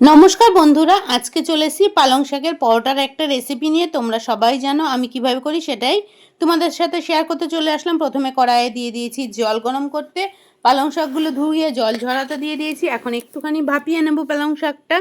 নমস্কার বন্ধুরা, আজকে চলে এসেছি পালং শাকের পরোটার একটা রেসিপি নিয়ে। তোমরা সবাই জানো আমি কীভাবে করি সেটাই। তোমাদের সাথে শেয়ার করতে চলে আসলাম। প্রথমে কড়াইয়ে দিয়ে দিয়েছি জল গরম করতে। পালং শাকগুলো ধুয়ে জল ঝরাতে দিয়ে দিয়েছি। এখন একটুখানি ভাপিয়ে নেব পালং শাকটা।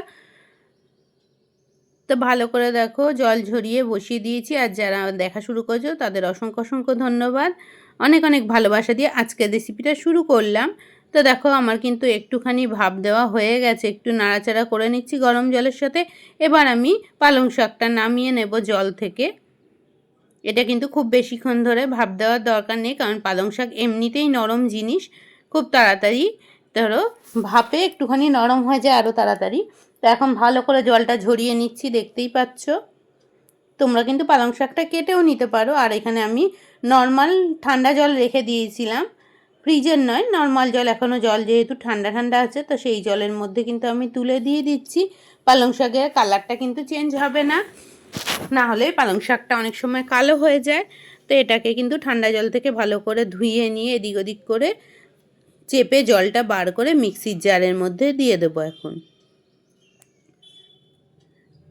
তো ভালো করে দেখো, জল ঝরিয়ে বসিয়ে দিয়েছি। আর যারা দেখা শুরু করেছ তাদের অসংখ্য অসংখ্য ধন্যবাদ। অনেক অনেক ভালোবাসা দিয়ে আজকের রেসিপিটা শুরু করলাম। তো দেখো, আমার কিন্তু একটুখানি ভাপ দেওয়া হয়ে গেছে। একটু নাড়াচাড়া করে নিচ্ছি গরম জলের সাথে। এবার আমি পালং শাকটা নামিয়ে নেব জল থেকে। এটা কিন্তু খুব বেশিক্ষণ ধরে ভাপ দেওয়ার দরকার নেই, কারণ পালং শাক এমনিতেই নরম জিনিস। খুব তাড়াতাড়ি ধরো, ভাপে একটুখানি নরম হয়ে যায় আরও তাড়াতাড়ি। তো এখন ভালো করে জলটা ঝরিয়ে নিচ্ছি, দেখতেই পাচ্ছ। তোমরা কিন্তু পালং শাকটা কেটেও নিতে পারো। আর এখানে আমি নর্মাল ঠান্ডা জল রেখে দিয়েছিলাম। ফ্রিজের নয় নর্মাল জল। এখনও জল যেহেতু ঠান্ডা ঠান্ডা আছে, তো সেই জলের মধ্যে কিন্তু আমি তুলে দিয়ে দিচ্ছি। পালং শাকের কালারটা কিন্তু চেঞ্জ হবে না। না হলে পালং শাকটা অনেক সময় কালো হয়ে যায়। তো এটাকে কিন্তু ঠান্ডা জল থেকে ভালো করে ধুয়ে নিয়ে এদিক ওদিক করে চেপে জলটা বার করে মিক্সির জারের মধ্যে দিয়ে দেবো এখন।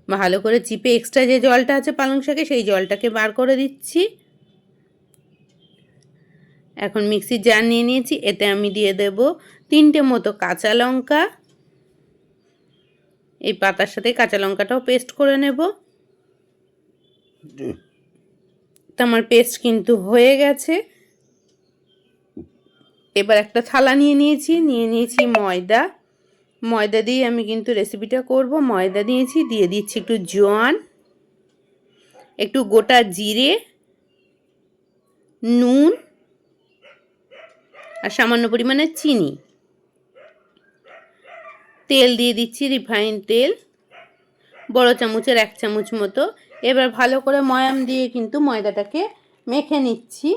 ভালো করে চিপে এক্সট্রা যে জলটা আছে পালং শাকে, সেই জলটাকে বার করে দিচ্ছি। এখন মিক্সির জার নিয়ে নিয়েছি, এতে আমি দিয়ে দেব তিনটে মতো কাঁচা লঙ্কা। এই পাতার সাথে কাঁচা লঙ্কাটাও পেস্ট করে নেব। তো আমার পেস্ট কিন্তু হয়ে গেছে। এবার একটা থালা নিয়ে নিয়েছি নিয়ে নিয়েছি ময়দা। ময়দা দিয়ে আমি কিন্তু রেসিপিটা করব। ময়দা দিয়েছি, দিয়ে দিচ্ছি একটু জোয়ান, একটু গোটা জিরে, নুন আর সামান্য পরিমাণে চিনি। তেল দিয়ে দিচ্ছি রিফাইন তেল। বড় চামচের এক চামচ মতো। এবার ভালো করে ময়াম দিয়ে কিন্তু ময়দাটাকে মেখে নিচ্ছি।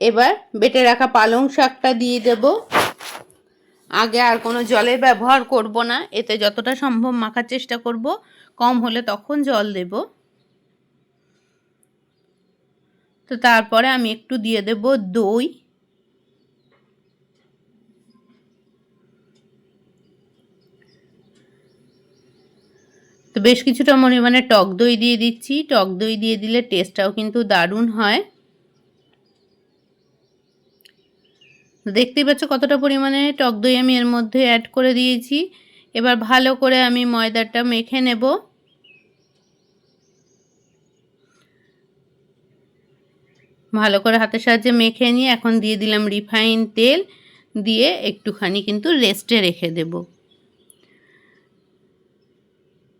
এবার বেটে রাখা পালং শাকটা দিয়ে দেব। আগে আর কোনো জলের ব্যবহার করব না। এতে যতটা সম্ভব মাখার চেষ্টা করব। কম হলে তখন জল দেব। তো তারপরে আমি একটু দিয়ে দেব দই। বেশ কিছুটা পরিমাণে টক দই দিয়ে দিচ্ছি। টক দই দিয়ে দিলে টেস্টটাও কিন্তু দারুণ হয়। দেখতেই পাচ্ছ কতটা পরিমাণে টক দই আমি এর মধ্যে অ্যাড করে দিয়েছি। এবার ভালো করে আমি ময়দাটা মেখে নেব। ভালো করে হাতের সাহায্যে মেখে নিয়ে এখন দিয়ে দিলাম রিফাইন তেল। দিয়ে একটুখানি কিন্তু রেস্টে রেখে দেবো।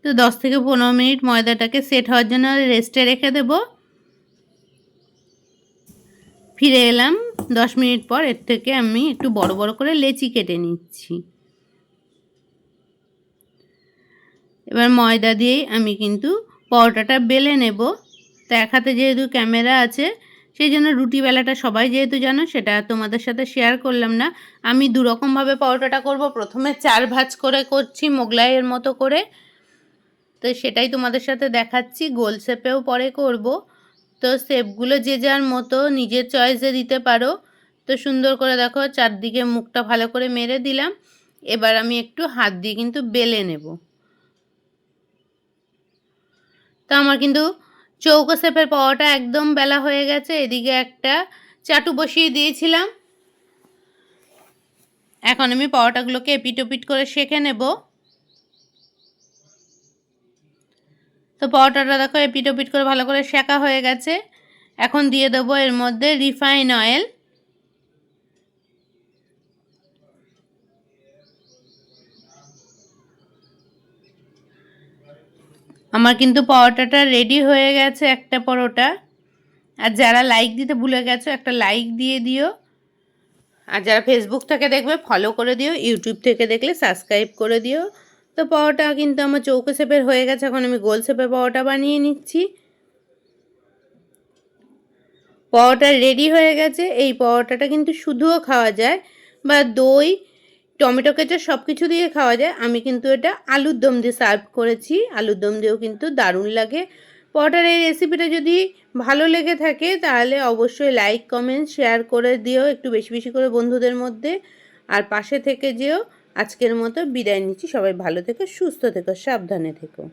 তো দশ থেকে পনেরো মিনিট ময়দাটাকে সেট হওয়ার জন্য রেস্টে রেখে দেব। ফিরে এলাম, দশ মিনিট পর এর থেকে আমি একটু বড় বড় করে লেচি কেটে নিচ্ছি। এবার ময়দা দিয়েই আমি কিন্তু পরোটাটা বেলে নেব। তো এক হাতে যেহেতু ক্যামেরা আছে, সেই জন্য রুটি বেলাটা সবাই যেহেতু জানো, সেটা তোমাদের সাথে শেয়ার করলাম না। আমি দুরকমভাবে পরোটাটা করব। প্রথমে চার ভাজ করে করছি মোগলাইয়ের মতো করে। তো সেটাই তোমাদের সাথে দেখাচ্ছি। গোল শেপেও পরে করব। তো শেপগুলো যে যার মতো নিজের চয়েসে দিতে পারো। তো সুন্দর করে দেখো চারদিকে মুখটা ভালো করে মেরে দিলাম। এবার আমি একটু হাত দিয়ে কিন্তু বেলে নেব। তো আমার কিন্তু চৌকো শেপের পাওয়াটা একদম বেলা হয়ে গেছে। এদিকে একটা চাটু বসিয়ে দিয়েছিলাম। এখন আমি পাওয়াটাগুলোকে এপিট ওপিট করে শেখে নেব। তো পরোটাটা দেখো এপিট ওপিট করে ভালো করে শেখা হয়ে গেছে। এখন দিয়ে দেবো এর মধ্যে রিফাইন অয়েল। আমার কিন্তু পরোটাটা রেডি হয়ে গেছে একটা পরোটা। আর যারা লাইক দিতে ভুলে গেছো, একটা লাইক দিয়ে দিও। আর যারা ফেসবুক থেকে দেখবে ফলো করে দিও ইউটিউব থেকে দেখলে সাবস্ক্রাইব করে দিও। তো পাওয়াটা কিন্তু আমার চৌকো শেপের হয়ে গেছে, এখন আমি গোল শেপের পাওয়াটা বানিয়ে নিচ্ছি। পাওয়াটা রেডি হয়ে গেছে, এই পাওয়াটাটা কিন্তু শুধুও খাওয়া যায় বা দই, টমেটো কেচার সব কিছু দিয়ে খাওয়া যায়। আমি কিন্তু এটা আলুর দম দিয়ে সার্ভ করেছি, আলুর দম দিয়েও কিন্তু দারুণ লাগে। পরোটার এই রেসিপিটা যদি ভালো লেগে থাকে, তাহলে অবশ্যই লাইক, কমেন্ট, শেয়ার করে দিও একটু বেশি বেশি করে বন্ধুদের মধ্যে। আর পাশে থেকে যেও আজকের মতো বিদায় নিচ্ছি। সবাই ভালো থেকো সুস্থ থেকো সাবধানে থেকো।